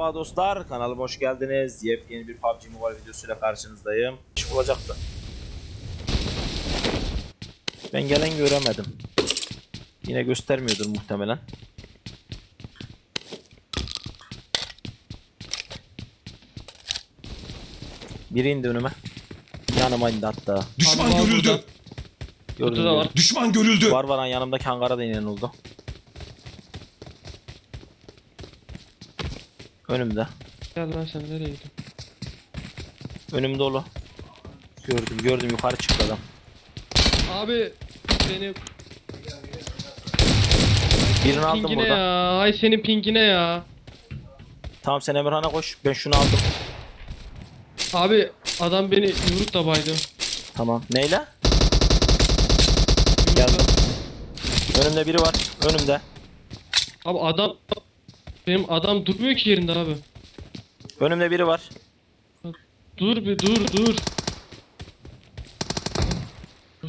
Merhaba dostlar, kanalıma hoş geldiniz. Yepyeni bir PUBG Mobile videosuyla karşınızdayım. İş bulacaktı. Ben gelen göremedim. Yine göstermiyordur muhtemelen. Biri indi önüme. Yanıma indi hatta. Düşman görüldü. Gördüm. Kutuda var. gördüm. Düşman görüldü. Var var lan yanımdaki hangara da inen oldu. Önümde. Gel lan sen nereye gidiyorsun? Önüm dolu. Gördüm gördüm yukarı çıktı adam. Abi beni Birini aldım pingine burada. ya. Ay senin pingine ya. Tamam sen Emirhan'a koş. Ben şunu aldım. Abi adam beni yumrukla baydı. Tamam. Neyle? Geldim. Önümde biri var. Önümde. Abi adam benim adam durmuyor ki yerinde abi. Önümde biri var. Dur bir dur dur.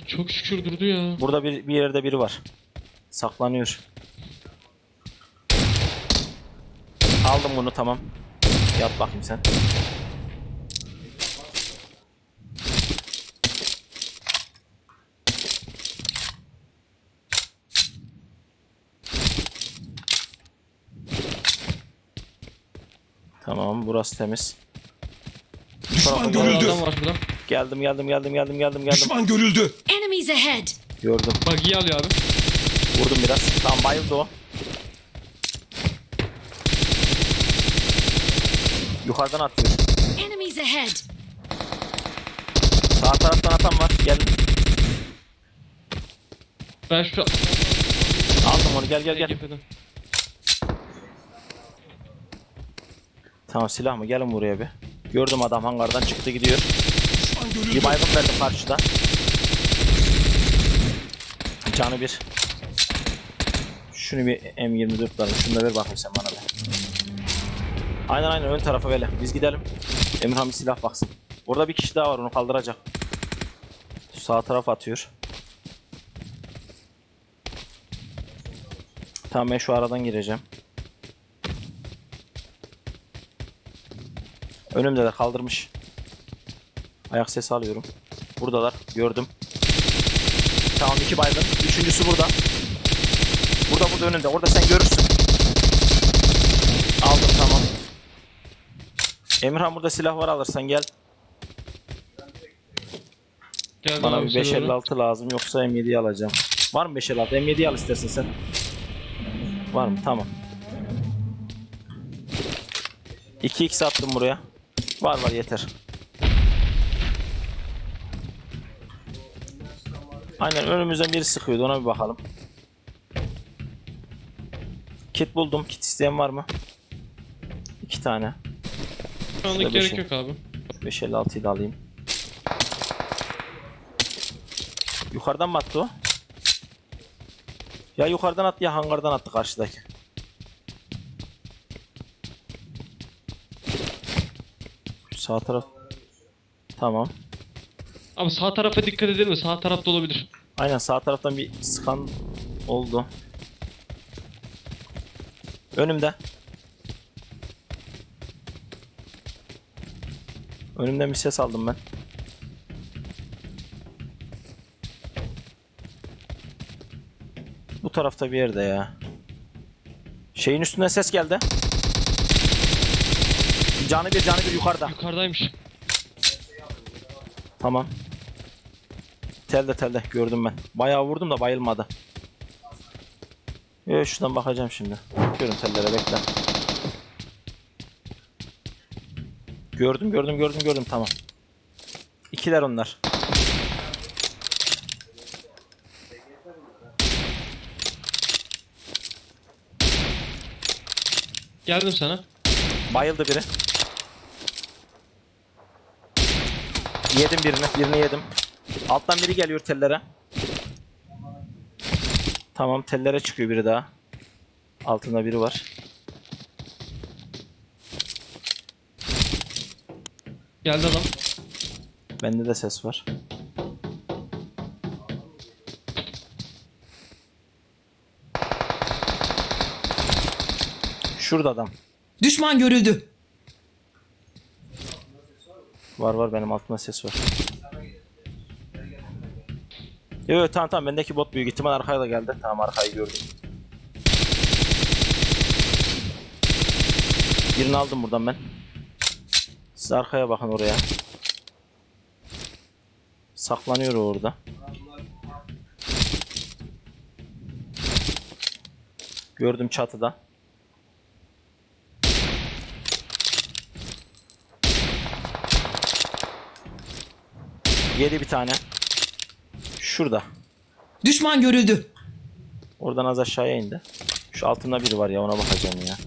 Çok şükür durdu ya. Burada bir, bir yerde biri var. Saklanıyor. Aldım bunu tamam. Yat bakayım sen. Tamam burası temiz. Düşman görüldü. Adam var şurada. Geldim geldim geldim geldim geldim geldim. Düşman görüldü. Enemies ahead! Gördüm. Bak iyi alıyor abi. Vurdum biraz. Tamam bayıldı o. Yukarıdan atıyor. Enemies ahead! Sağ taraftan atan var. Gel. Ben şu Aldım onu. Gel gel gel. Tamam silah mı? Gelin buraya bir. Gördüm adam hangardan çıktı gidiyor. Bir baygın verdim karşıda. Canı bir. Şunu bir M24 verin. Şunu da ver bakayım sen bana be. Aynen aynen ön tarafa böyle. Biz gidelim. Emirhan bir silah baksın. Orada bir kişi daha var onu kaldıracak. Sağ taraf atıyor. Tamam ben şu aradan gireceğim. Önümde de kaldırmış. Ayak sesi alıyorum. Buradalar. Gördüm. Tamam iki baygın. Üçüncüsü burada. Burada burada önünde. Orada sen görürsün. Aldım tamam. Emirhan burada silah var alırsan gel. Geldim Bana bir size doğru. 556 lazım yoksa M7'yi alacağım. Var mı 556? M7'yi al istersen sen. Var mı? Tamam. 2x attım buraya. Var var yeter. Aynen önümüzden biri sıkıyordu ona bir bakalım. Kit buldum. Kit isteyen var mı? İki tane. Şu anda Şurada gerek beşi. yok abi. 556'yı da alayım. Yukarıdan mı attı o? Ya yukarıdan attı ya hangardan attı karşıdaki. Sağ taraf. Tamam. Abi sağ tarafa dikkat edelim? Sağ tarafta olabilir. Aynen sağ taraftan bir sıkan oldu. Önümde. Önümden bir ses aldım ben. Bu tarafta bir yerde ya. Şeyin üstünden ses geldi. Canı bir canı bir yukarıda. Yukarıdaymış. Tamam. Telde telde gördüm ben. Bayağı vurdum da bayılmadı. Yo şuradan bakacağım şimdi. Bakıyorum tellere bekle. Gördüm gördüm gördüm gördüm tamam. İkiler onlar. Geldim sana. Bayıldı biri. Yedim birini, birini yedim. Alttan biri geliyor tellere. Tamam, tellere çıkıyor biri daha. Altında biri var. Geldi adam. Bende de ses var. Şurada adam. Düşman görüldü. Var var benim altımda ses var. Yo yo tamam tamam bendeki bot büyük ihtimal arkaya da geldi. Tamam arkayı gördüm. Birini aldım buradan ben. Siz arkaya bakın oraya. Saklanıyor orada. Gördüm çatıda. Yedi bir tane. Şurada. Düşman görüldü. Oradan az aşağıya indi. Şu altında biri var ya ona bakacağım ya.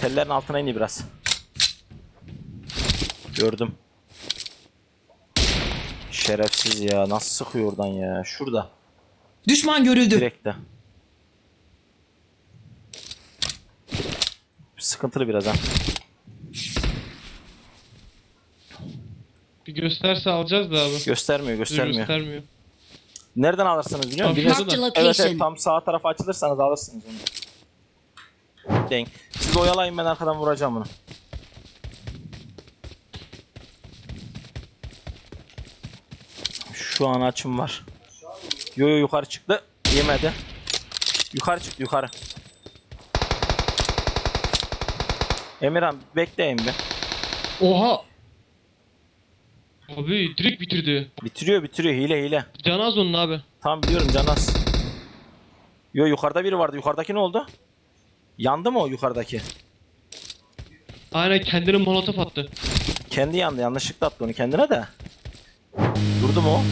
Tellerin altına indi biraz. Gördüm. Şerefsiz ya. Nasıl sıkıyor oradan ya? Şurada. Düşman görüldü. Direkte. Sıkıntılı biraz ha. Bir gösterse alacağız da abi. Göstermiyor, göstermiyor. göstermiyor. Nereden alırsınız biliyor musun? Marked a Evet, evet location. tam sağ tarafa açılırsanız alırsınız onu. Denk. Siz oyalayın ben arkadan vuracağım bunu. Şu an açım var. Yo yo yukarı çıktı. Yemedi. Yukarı çıktı yukarı. Emirhan bekleyin bir. Oha! Abi direkt bitirdi. Bitiriyor bitiriyor hile hile. Canı az onun abi. Tamam biliyorum Canas. Yo yukarıda biri vardı. Yukarıdaki ne oldu? Yandı mı o yukarıdaki? Aynen kendini molotof attı. Kendi yandı. Yanlışlıkla attı onu kendine de. Durdu mu o?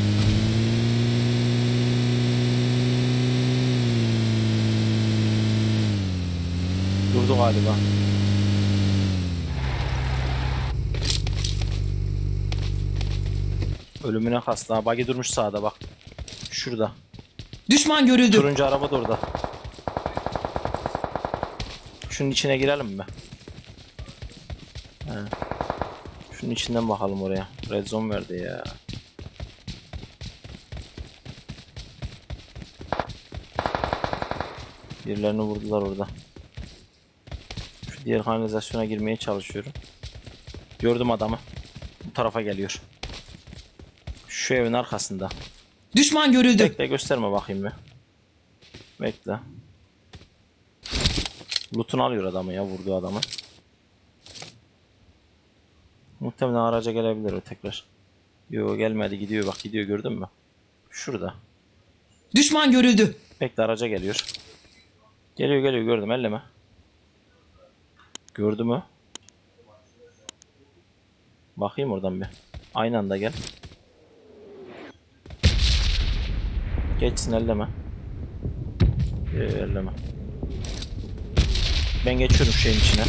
Durdu galiba. Ölümüne kastı. ha. Buggy durmuş sağda bak. Şurada. Düşman görüldü. Turuncu araba da orada. Şunun içine girelim mi? He. Şunun içinden bakalım oraya. Red zone verdi ya. Birilerini vurdular orada. Şu diğer kanalizasyona girmeye çalışıyorum. Gördüm adamı. Bu tarafa geliyor. Şu evin arkasında. Düşman görüldü. Bekle gösterme bakayım bir. Bekle. Loot'unu alıyor adamı ya vurduğu adamı. Muhtemelen araca gelebilir o tekrar. Yo gelmedi gidiyor bak gidiyor gördün mü? Şurada. Düşman görüldü. Bekle araca geliyor. Geliyor geliyor gördüm elleme. Gördü mü? Bakayım oradan bir. Aynı anda gel. Geçsin elleme. Ee, elleme. Ben geçiyorum şeyin içine.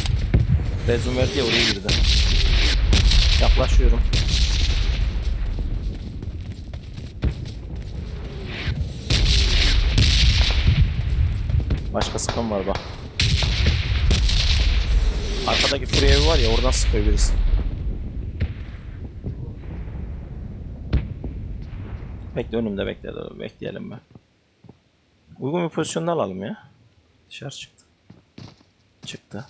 Rezum verdi ya oraya girdi. Yaklaşıyorum. Başka sıkan var bak. Arkadaki evi var ya oradan sıkıyor birisi. Bekle önümde bekle bekleyelim ben. Uygun bir pozisyonda alalım ya. Dışarı çıktı. Çıktı.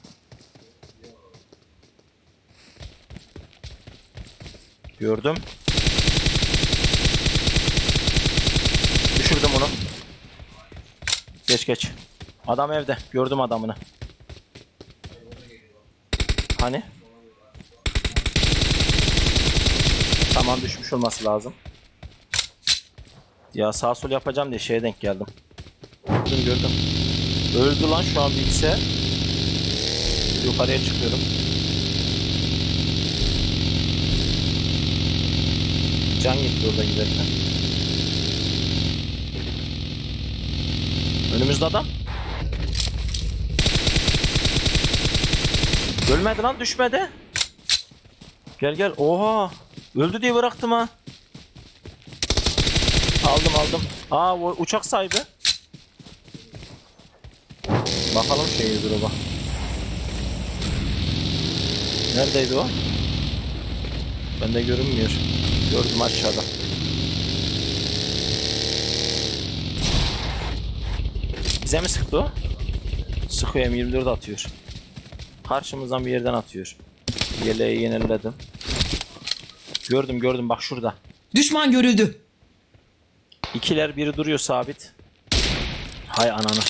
Gördüm. Düşürdüm onu. Geç geç. Adam evde. Gördüm adamını. Hani? Tamam düşmüş olması lazım. Ya sağ sol yapacağım diye şeye denk geldim. Gördüm gördüm. Öldü lan şu an bilgisayar. Yukarıya çıkıyorum. Can gitti orada giderken. Önümüzde adam. Ölmedi lan düşmedi. Gel gel. Oha. Öldü diye bıraktım ha. Aldım aldım. Aa o uçak sahibi. Bakalım şey drop'a. Neredeydi o? Bende görünmüyor. Gördüm aşağıda. Bize mi sıktı o? Sıkıyor M24 atıyor. Karşımızdan bir yerden atıyor. Yeleği yeniledim. Gördüm gördüm bak şurada. Düşman görüldü. İkiler biri duruyor sabit. Hay ananı.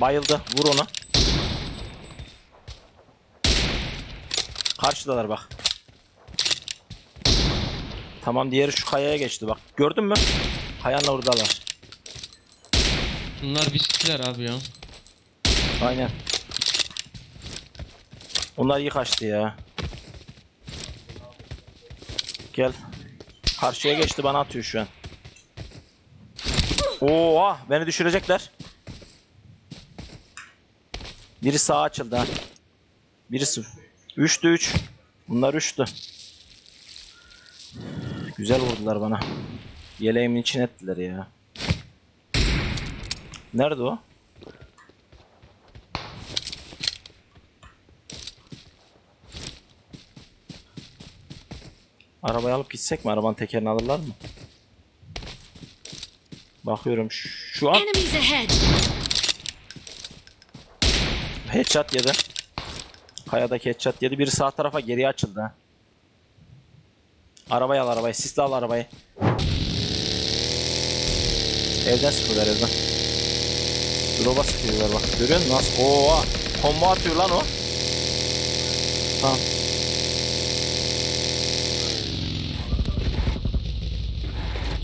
Bayıldı. Vur onu. Karşıdalar bak. Tamam diğeri şu kayaya geçti bak. Gördün mü? Kayanın oradalar. Bunlar bisikler abi ya. Aynen. Onlar iyi kaçtı ya. Gel. Karşıya geçti bana atıyor şu an. Oha beni düşürecekler. Biri sağa açıldı ha. Birisi. 3'tü 3. Bunlar 3'tü. Güzel vurdular bana. Yeleğimin içine ettiler ya. Nerede o? Arabayı alıp gitsek mi? Arabanın tekerini alırlar mı? Bakıyorum şu an headshot yedi. Kayadaki headshot yedi. Biri sağ tarafa geriye açıldı. ha. Arabayı al arabayı. Sisli al arabayı. Evden sıkıyorlar evden. Drop'a sıkıyorlar bak. Görüyor musun nasıl? Oha! Combo atıyor lan o. Tamam.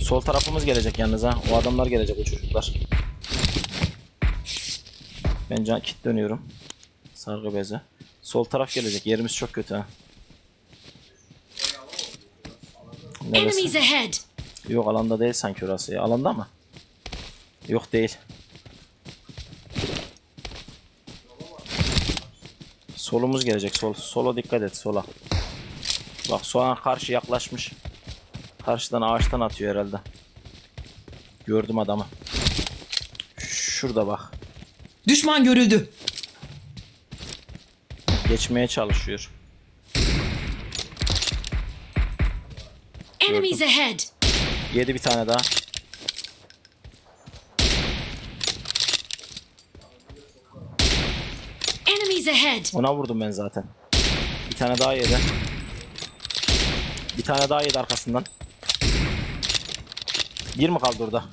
Sol tarafımız gelecek yalnız ha. O adamlar gelecek o çocuklar. Ben can kit dönüyorum. Sargı beze. Sol taraf gelecek. Yerimiz çok kötü ha. Enemies ahead! Yok alanda değil sanki orası ya. Alanda mı? Yok değil. Solumuz gelecek. Sol. Sola dikkat et. Sola. Bak sola karşı yaklaşmış. Karşıdan ağaçtan atıyor herhalde. Gördüm adamı. Şurada bak. Düşman görüldü. Geçmeye çalışıyor. Enemies ahead! Yedi bir tane daha. Enemies ahead! Ona vurdum ben zaten. Bir tane daha yedi. Bir tane daha yedi arkasından. Bir mi kaldı orada?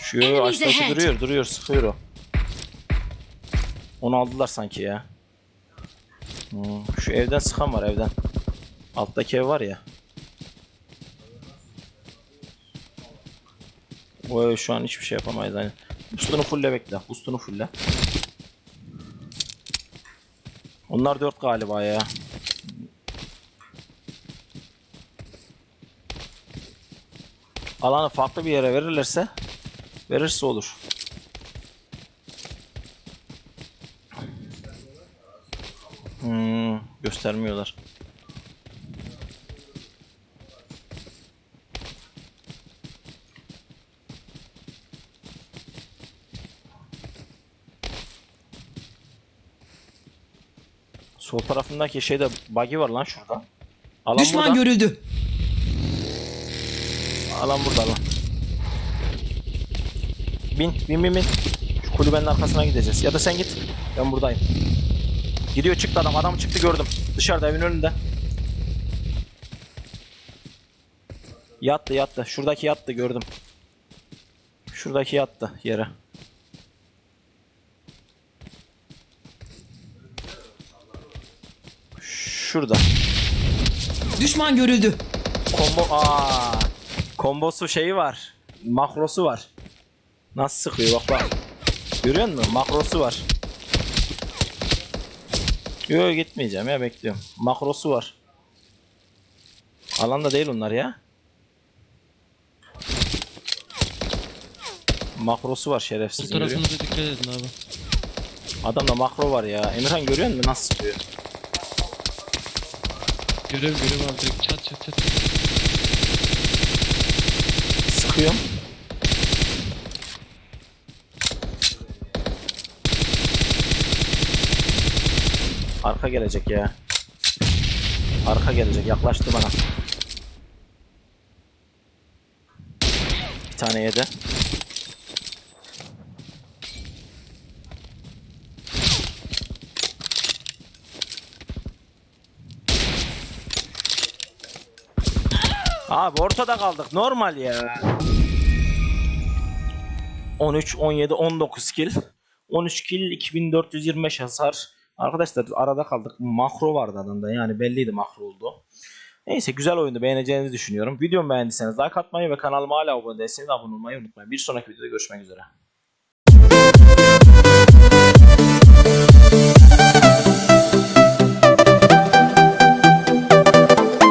Şu açtaki duruyor, duruyor, sıkıyor o. Onu aldılar sanki ya. Hmm, şu evden sıkan var evden. Alttaki ev var ya. O ev şu an hiçbir şey yapamayız hani. Boostunu fulle bekle. Boostunu fulle. Onlar dört galiba ya. Alanı farklı bir yere verirlerse verirse olur. Hmm, göstermiyorlar. Sol tarafındaki şeyde buggy var lan şurada. Alan Düşman burada. görüldü. Alan burada lan. Bin, bin, bin, bin. Şu kulübenin arkasına gideceğiz. Ya da sen git. Ben buradayım. Gidiyor çıktı adam. Adam çıktı gördüm. Dışarıda evin önünde. Yattı yattı. Şuradaki yattı gördüm. Şuradaki yattı yere. Şurada. Düşman görüldü. Combo aa. Kombosu şeyi var. Makrosu var. Nasıl sıkıyor bak bak. Görüyor musun? Makrosu var. Yok gitmeyeceğim ya bekliyorum. Makrosu var. Alanda değil onlar ya. Makrosu var Bu şerefsiz. musun? tarafınıza dikkat edin abi. Adamda makro var ya. Emirhan görüyor musun nasıl sıkıyor? Görev görev abi direkt çat çat çat. Sıkıyorum. Arka gelecek ya. Arka gelecek. Yaklaştı bana. Bir tane yedi. Abi ortada kaldık. Normal ya. 13, 17, 19 kill. 13 kill, 2425 hasar. Arkadaşlar arada kaldık. Makro vardı adında. Yani belliydi makro oldu. Neyse güzel oyundu. Beğeneceğinizi düşünüyorum. Videomu beğendiyseniz like atmayı ve kanalıma hala abone değilseniz abone olmayı unutmayın. Bir sonraki videoda görüşmek üzere.